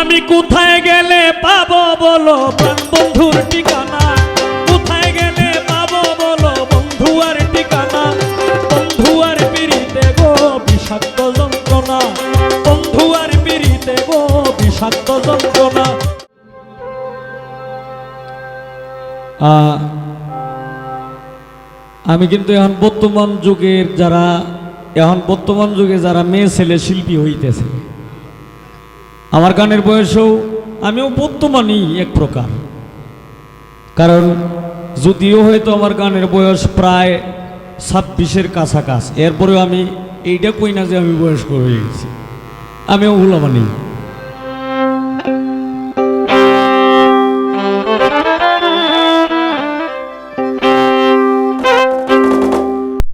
আমি কোথায় গেলে পাবো বলো বন্ধুর ঠিকানা? কোথায় গেলে পাবো বলো বন্ধু আর ঠিকানা? বন্ধু আর পিড়িতে গো বিষাক্ত যন্ত্রণা। বন্ধু আর পিড়িতে গো বিষাক্ত যন্ত্রণা। আমি কিন্তু এখন বর্তমান যুগের যারা, এখন বর্তমান যুগে যারা মেয়ে ছেলে শিল্পী হইতেছে আমার গানের বয়সেও আমিও বর্তমানই এক প্রকার। কারণ যদিও হয়তো আমার গানের বয়স প্রায় ছাব্বিশের কাছাকাছি, এরপরেও আমি এইটা কই না যে আমি বয়স্ক হয়ে গেছি। আমিও ভুলামানি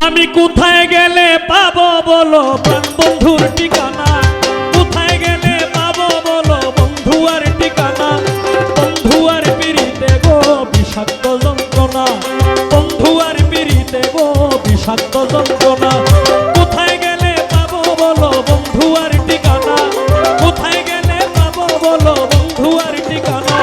আমি কোথায় গেলে পাবো বলো? বন্ধুর ঠিকানা আর পিড়িতে গো বিষাক্ত যন্ত্রণা। কোথায় গেলে পাবো বলো বন্ধু আর ঠিকানা? কোথায় গেলে পাবো বলো বন্ধু আর ঠিকানা?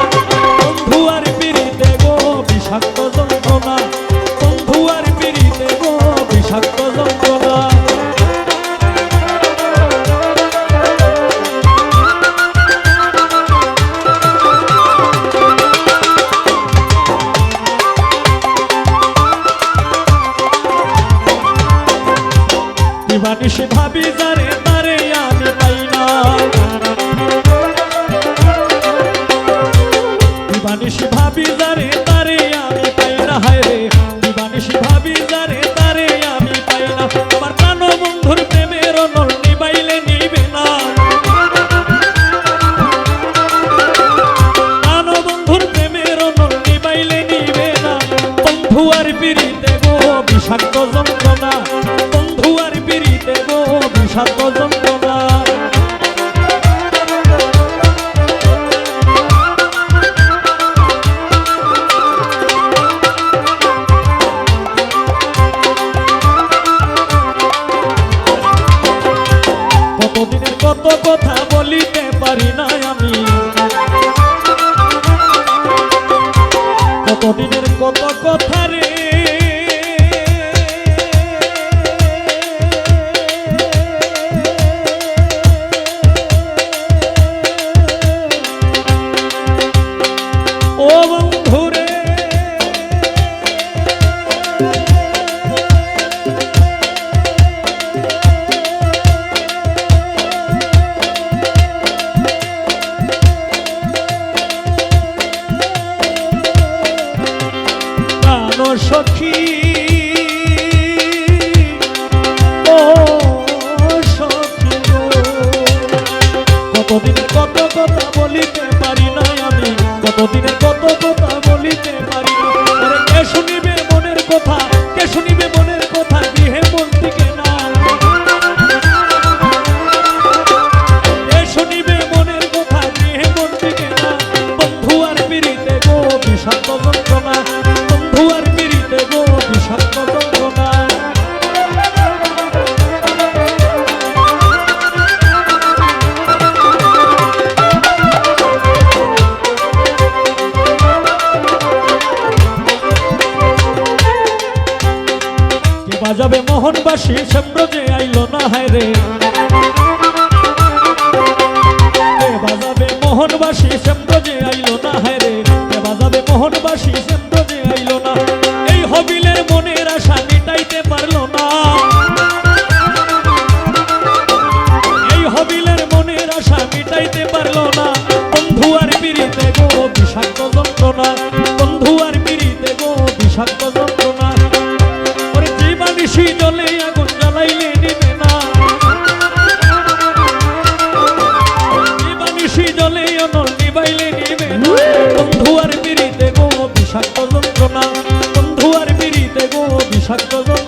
দিবানিশি ভাবি যারে তারে আমি পাই না। দিবানিশি ভাবি যারে তারে আমি পাই না। হায় রে দিবানিশি ভাবি যারে তারে আমি পাই না। আমার প্রাণ বন্ধুর প্রেমের নল নিবাইলে নিবে না। প্রাণ বন্ধুর প্রেমের নল নিবাইলে নিবে না। বন্ধু আর পিড়িতে গো, বিষাক্ত যন্ত্রণা। কত কথা বলিতে পারি না আমি। কতদিনের কত কথা সখী ও সখী। কতদিনের কত কথা বলিতে পারি না আমি কতদিনের কত কথা বলিতে বাজাবে মোহনবাসী সেম্র যে আইলো না হায় রে। বাজাবে মোহনবাসী সেম্র যে আইলো না হায় রে। বাজাবে মোহনবাসী না। এই হবিলের মনের আশা মিটাইতে পারল না। এই হবিলের মনের আশা মিটাইতে পারল না। বন্ধু আর পিড়িতে গো, বিষাক্ত যন্ত্রণা। বন্ধু আর পিড়িতে গো, বিষাক্ত গো।